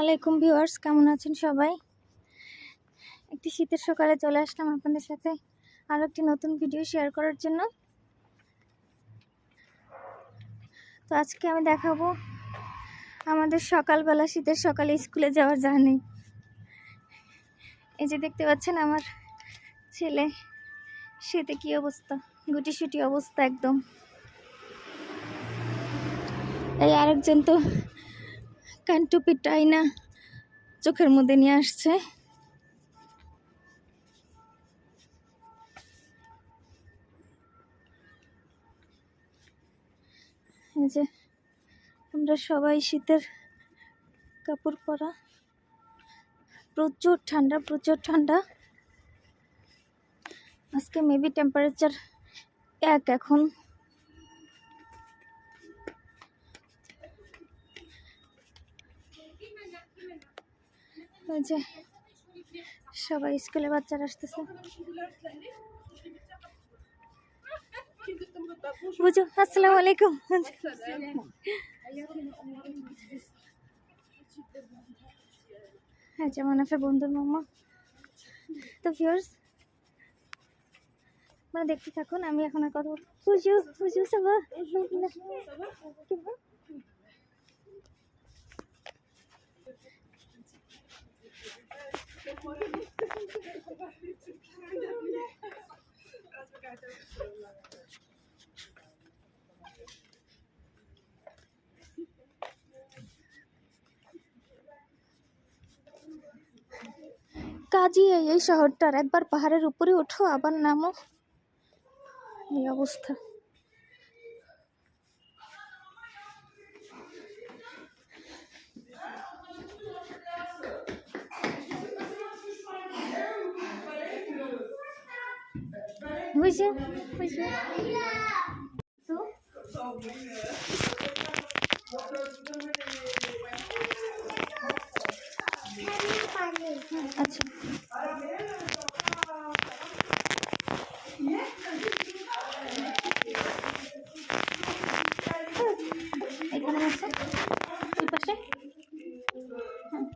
আলাইকুম ভিউয়ার্স, কেমন আছেন সবাই? একটি শীতের সকালে চলে আসলাম আপনাদের সাথে আরও একটি নতুন ভিডিও শেয়ার করার জন্য। তো আজকে আমি দেখাবো আমাদের সকালবেলা শীতের সকালে স্কুলে যাওয়ার জার্নি। এই যে দেখতে পাচ্ছেন আমার ছেলে শীতে কী অবস্থা? গুটি সুটি অবস্থা একদম। এই আরেকজন তো কানটুপি টাইনা চোখের মধ্যে নিয়ে আসছে। এই যে আমরা সবাই শীতের কাপড় পরা। প্রচুর ঠান্ডা প্রচুর ঠান্ডা। আজকে মেবি টেম্পারেচার এক এখন। যে সবাই স্কুলে বাচ্চারা আসতেছে। বুঝো, আসসালামু আলাইকুম। হ্যাঁ যেমন আপনার বন্ধুর মামা। তো ভিউর্স মানে দেখতে থাকুন, আমি এখন আর কথা বুঝু বুঝু, সবা। কাজই এই শহরটার একবার পাহাড়ের উপরে ওঠো আবার নামো। এই অবস্থা। বুঝে বুঝে আচ্ছা। এখানে আছে? হ্যাঁ।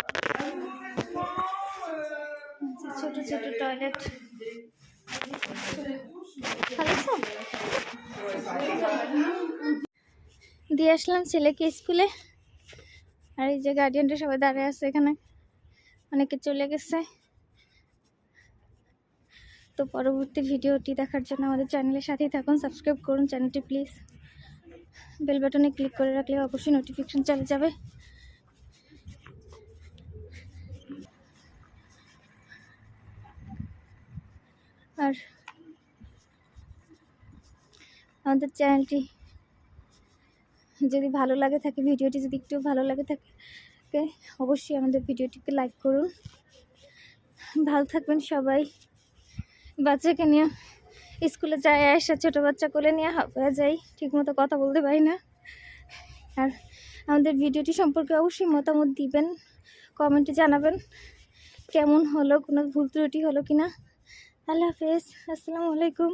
আচ্ছা, ছোট ছোট টয়লেট দিয়ে আসলাম ছেলেকে স্কুলে। আর এই যে গার্ডিয়ানরা সবাই দাঁড়িয়ে আছে এখানে। অনেকে চলে গেছে। তো পরবর্তী ভিডিওটি দেখার জন্য আমাদের চ্যানেলের সাথেই থাকুন সাবস্ক্রাইব করুন চ্যানেলটি প্লিজ বেল বাটনে ক্লিক করে রাখলে অবশ্যই নোটিফিকেশন চলে যাবে। আর আমাদের চ্যানেলটি যদি ভালো লাগে থাকে, ভিডিওটি যদি একটু ভালো লাগে থাকে, অবশ্যই আমাদের ভিডিওটিকে লাইক করুন। ভালো থাকবেন সবাই। বাচ্চাকে নিয়ে স্কুলে যায়, আসা, ছোটো বাচ্চা কোলে নিয়ে হয়ে যাই ঠিকমতো কথা বলতে পারি না। আর আমাদের ভিডিওটি সম্পর্কে অবশ্যই মতামত দিবেন, কমেন্টে জানাবেন কেমন হলো, কোনো ভুল ত্রুটি হলো কি না আল্লাহ হাফেজ, আসসালামু আলাইকুম।